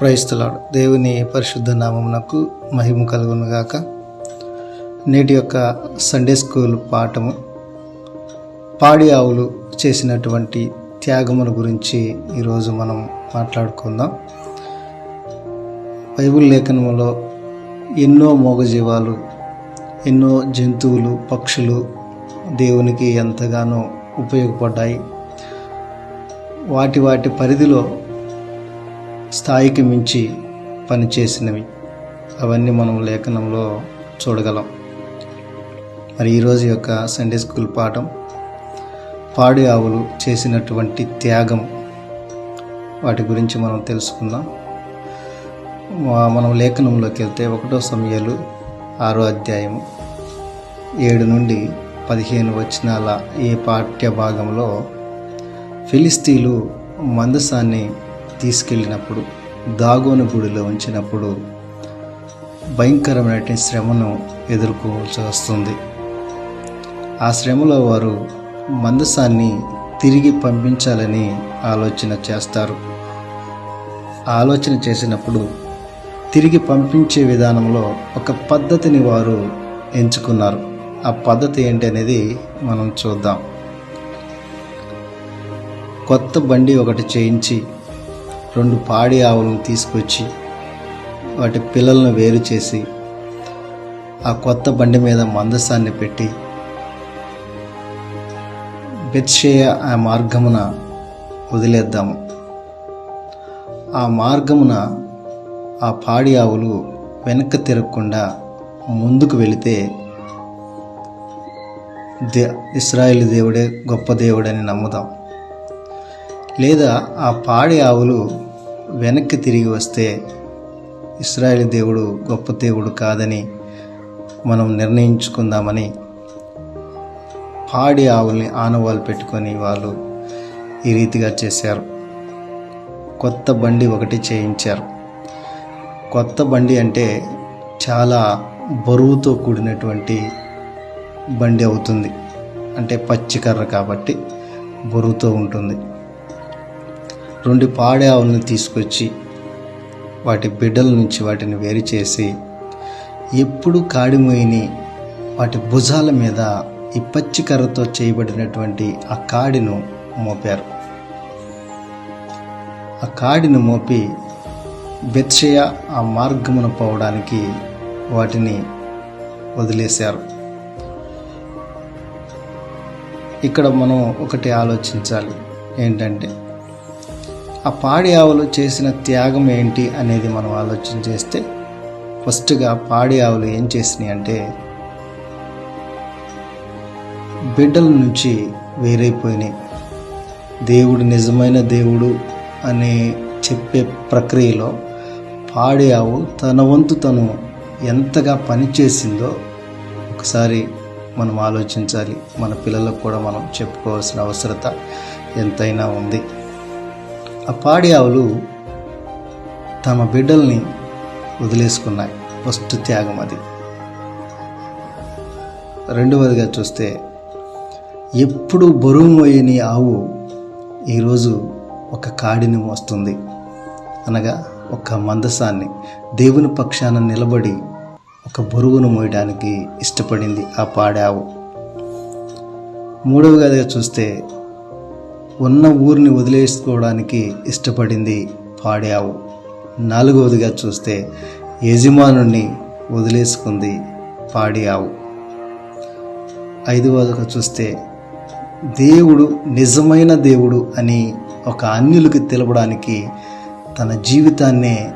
క్రైస్తలాడు దేవుని పరిశుద్ధ నామమునకు మహిమ కలుగునుగాక. నేటి యొక్క సండే స్కూల్ పాఠము. పాడి ఆవులు చేసినటువంటి త్యాగముల గురించి ఈరోజు మనం మాట్లాడుకుందాం. బైబిల్ లేఖనములో ఎన్నో మూగజీవాలు ఎన్నో జంతువులు పక్షులు దేవునికి ఎంతగానో ఉపయోగపడ్డాయి. వాటి వాటి పరిధిలో స్థాయికి మించి పనిచేసినవి. అవన్నీ మనం లేఖనంలో చూడగలం. మరి ఈరోజు యొక్క సండే స్కూల్ పాఠం పాడి ఆవులు చేసినటువంటి త్యాగం. వాటి గురించి మనం తెలుసుకుందాం. మనం లేఖనంలోకి వెళ్తే ఒకటో సమయాలు ఆరో అధ్యాయము ఏడు నుండి పదిహేను వచనాల ఈ పాఠ్య భాగంలో ఫిలిస్తీన్లు మందసాన్ని తీసుకెళ్ళినప్పుడు దాగోని గుడిలో ఉంచినప్పుడు భయంకరమైన శ్రమను ఎదుర్కోవాల్సి వస్తుంది. ఆ శ్రమలో వారు మందసాన్ని తిరిగి పంపించాలని ఆలోచన చేస్తారు. ఆలోచన చేసినప్పుడు తిరిగి పంపించే విధానంలో ఒక పద్ధతిని వారు ఎంచుకున్నారు. ఆ పద్ధతి ఏంటి అనేది మనం చూద్దాం. కొత్త బండి ఒకటి చేయించి రెండు పాడి ఆవులను తీసుకొచ్చి వాటి పిల్లలను వేరు చేసి ఆ కొత్త బండి మీద మందసాన్ని పెట్టి బెత్షేయ ఆ మార్గమున వదిలేద్దాము. ఆ మార్గమున ఆ పాడి ఆవులు వెనక్కి తిరగకుండా ముందుకు వెళితే దే ఇస్రాయేల్ దేవుడే గొప్ప దేవుడని నమ్ముదాం. లేదా ఆ పాడి ఆవులు వెనక్కి తిరిగి వస్తే ఇస్రాయేల్ దేవుడు గొప్ప దేవుడు కాదని మనం నిర్ణయించుకుందామని పాడి ఆవుల్ని ఆనవాళ్ళు పెట్టుకొని వాళ్ళు ఈ రీతిగా చేశారు. కొత్త బండి ఒకటి చేయించారు. కొత్త బండి అంటే చాలా బరువుతో కూడినటువంటి బండి అవుతుంది. అంటే పచ్చికర్ర కాబట్టి బరువుతో ఉంటుంది. రెండు పాడే ఆవులను తీసుకొచ్చి వాటి బిడ్డల నుంచి వాటిని వేరు చేసి ఎప్పుడు కాడిమోయిని వాటి భుజాల మీద ఈ పచ్చికర్రతో చేయబడినటువంటి ఆ కాడిను మోపారు. ఆ కాడిని మోపి బెత్షయ ఆ మార్గమున పోవడానికి వాటిని వదిలేశారు. ఇక్కడ మనం ఒకటి ఆలోచించాలి. ఏంటంటే ఆ పాడి ఆవులు చేసిన త్యాగం ఏంటి అనేది మనం ఆలోచన చేస్తే ఫస్ట్గా పాడి ఆవులు ఏం చేసినాయి అంటే బిడ్డల నుంచి వేరైపోయినాయి. దేవుడు నిజమైన దేవుడు అనే చెప్పే ప్రక్రియలో పాడి ఆవు తన వంతు తను ఎంతగా పనిచేసిందో ఒకసారి మనం ఆలోచించాలి. మన పిల్లలకు కూడా మనం చెప్పుకోవాల్సిన అవసరత ఎంతైనా ఉంది. ఆ పాడి ఆవులు తమ బిడ్డల్ని వదిలేసుకున్నాయి. ఫస్ట్ త్యాగం అది. రెండవదిగా చూస్తే ఎప్పుడు బరువు మోయని ఆవు ఈరోజు ఒక కాడిని మోస్తుంది. అనగా ఒక మందసాన్ని దేవుని పక్షాన నిలబడి ఒక బరువును మోయడానికి ఇష్టపడింది ఆ పాడావు ఆవు. మూడవదిగా చూస్తే ఉన్న ఊరిని వదిలేసుకోవడానికి ఇష్టపడింది పాడావు నాలుగవదిగా చూస్తే యజమానుణ్ణి వదిలేసుకుంది పాడి ఆవు ఐదవదిగా చూస్తే దేవుడు నిజమైన దేవుడు అని ఒక అన్యులకి తెలపడానికి తన జీవితాన్నే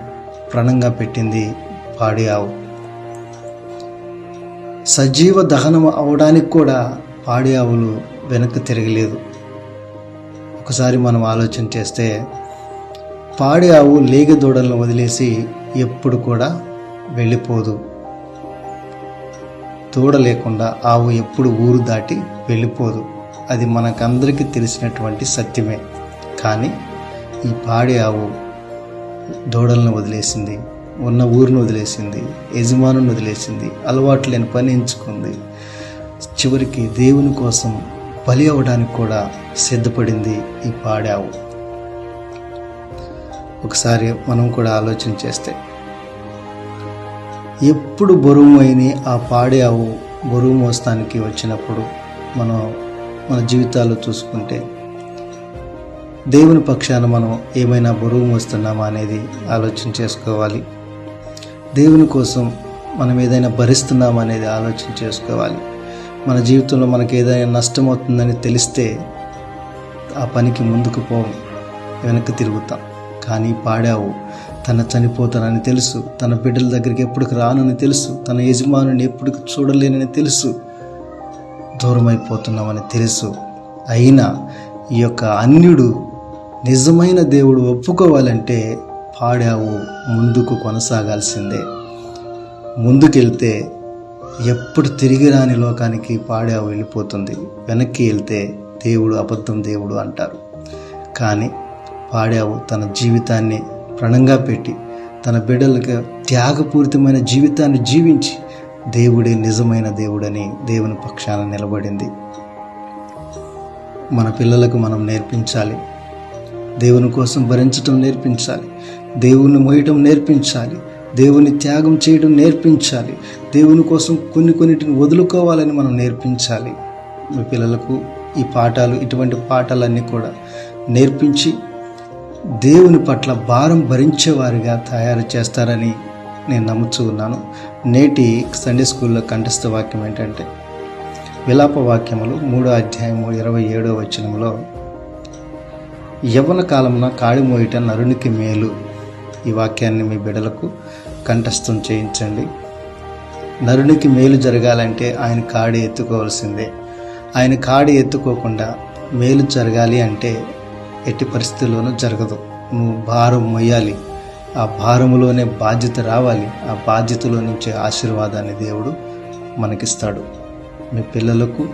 ప్రణంగా పెట్టింది పాడియావు. ఆవు సజీవ దహనం అవడానికి కూడా పాడి ఆవులు వెనక్కి తిరగలేదు. ఒకసారి మనం ఆలోచన చేస్తే పాడి ఆవు లేగ దూడలను వదిలేసి ఎప్పుడు కూడా వెళ్ళిపోదు. దూడ లేకుండా ఆవు ఎప్పుడు ఊరు దాటి వెళ్ళిపోదు. అది మనకందరికీ తెలిసినటువంటి సత్యమే. కానీ ఈ పాడి ఆవు దూడలను వదిలేసింది ఉన్న ఊరిని వదిలేసింది యజమానుని వదిలేసింది అలవాటు లేని పని ఎంచుకుంది. చివరికి దేవుని కోసం బలి అవ్వడానికి కూడా సిద్ధపడింది ఈ పాడావు. ఒకసారి మనం కూడా ఆలోచన చేస్తే ఎప్పుడు బరువు అయిన ఆ పాడే ఆవు బరువు మోస్తానికి వచ్చినప్పుడు మనం మన జీవితాలు చూసుకుంటే దేవుని పక్షాన మనం ఏమైనా బరువు మోస్తున్నామా అనేది ఆలోచన చేసుకోవాలి. దేవుని కోసం మనం ఏదైనా భరిస్తున్నామా అనేది ఆలోచన చేసుకోవాలి. మన జీవితంలో మనకి ఏదైనా నష్టం అవుతుందని తెలిస్తే ఆ పనికి ముందుకు పోం వెనక్కి తిరుగుతాం. కానీ పాడావు తన చనిపోతానని తెలుసు. తన బిడ్డల దగ్గరికి ఎప్పటికి రానని తెలుసు. తన యజమానుని ఎప్పటికి చూడలేనని తెలుసు. దూరం అయిపోతున్నామని తెలుసు. అయినా ఈ యొక్క అన్యుడు నిజమైన దేవుడు ఒప్పుకోవాలంటే పాడావు ముందుకు కొనసాగాల్సిందే. ముందుకెళ్తే ఎప్పుడు తిరిగి రాని లోకానికి పాడే వెళ్ళిపోతుంది. వెనక్కి వెళ్తే దేవుడు అబద్ధం దేవుడు అంటారు. కానీ పాడావు తన జీవితాన్ని ప్రణంగా పెట్టి తన బిడ్డలకు త్యాగపూరితమైన జీవితాన్ని జీవించి దేవుడే నిజమైన దేవుడని దేవుని పక్షాన నిలబడింది. మన పిల్లలకు మనం నేర్పించాలి. దేవుని కోసం భరించటం నేర్పించాలి. దేవుణ్ణి మోయటం నేర్పించాలి. దేవుని త్యాగం చేయడం నేర్పించాలి. దేవుని కోసం కొన్ని కొన్నిటిని వదులుకోవాలని మనం నేర్పించాలి. మీ పిల్లలకు ఈ పాఠాలు ఇటువంటి పాఠాలన్నీ కూడా నేర్పించి దేవుని పట్ల భారం భరించేవారిగా తయారు చేస్తారని నేను నమ్ముతూ ఉన్నాను. నేటి సండే స్కూల్లో కంఠస్థ వాక్యం ఏంటంటే విలాప వాక్యములు మూడో అధ్యాయము ఇరవై ఏడో వచనంలో యవ్వన కాలమున కాడిమోయిట నరునికి మేలు. ఈ వాక్యాన్ని మీ బిడలకు కంఠస్థం చేయించండి. నరునికి మేలు జరగాలంటే ఆయన కాడి ఎత్తుకోవాల్సిందే. ఆయన కాడి ఎత్తుకోకుండా మేలు జరగాలి అంటే ఎట్టి పరిస్థితుల్లోనూ జరగదు. నువ్వు భారం మొయ్యాలి. ఆ భారములోనే బాధ్యత రావాలి. ఆ బాధ్యతలో నుంచి ఆశీర్వాదాన్ని దేవుడు మనకిస్తాడు. మీ పిల్లలకు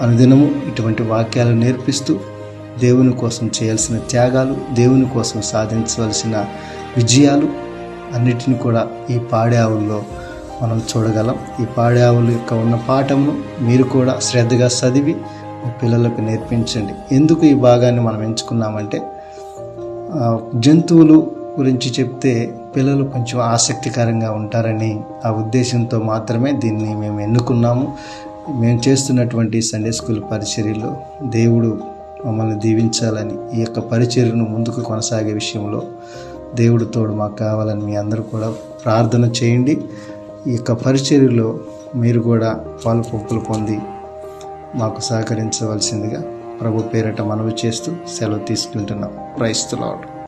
అనుదినము ఇటువంటి వాక్యాలు నేర్పిస్తూ దేవుని కోసం చేయాల్సిన త్యాగాలు దేవుని కోసం సాధించవలసిన విజయాలు అన్నిటిని కూడా ఈ పాడేవుల్లో మనం చూడగలం. ఈ పాడావుల యొక్క ఉన్న పాఠమును మీరు కూడా శ్రద్ధగా చదివి మీ పిల్లలకు నేర్పించండి. ఎందుకు ఈ భాగాన్ని మనం ఎంచుకున్నామంటే జంతువులు గురించి చెప్తే పిల్లలు కొంచెం ఆసక్తికరంగా ఉంటారని ఆ ఉద్దేశంతో మాత్రమే దీన్ని మేము ఎన్నుకున్నాము. మేము చేస్తున్నటువంటి సండే స్కూల్ పరిచర్యలో దేవుడు మమ్మల్ని దీవించాలని ఈ యొక్క పరిచర్యను ముందుకు కొనసాగే విషయంలో దేవుడు తోడు మాకు కావాలని మీ అందరూ కూడా ప్రార్థన చేయండి. ఈ యొక్క పరిచర్యలో మీరు కూడా పాలు పంపులు పొంది మాకు సహకరించవలసిందిగా ప్రభు పేరట మనవి చేస్తూ సెలవు తీసుకుంటున్నాం. క్రైస్తలాడు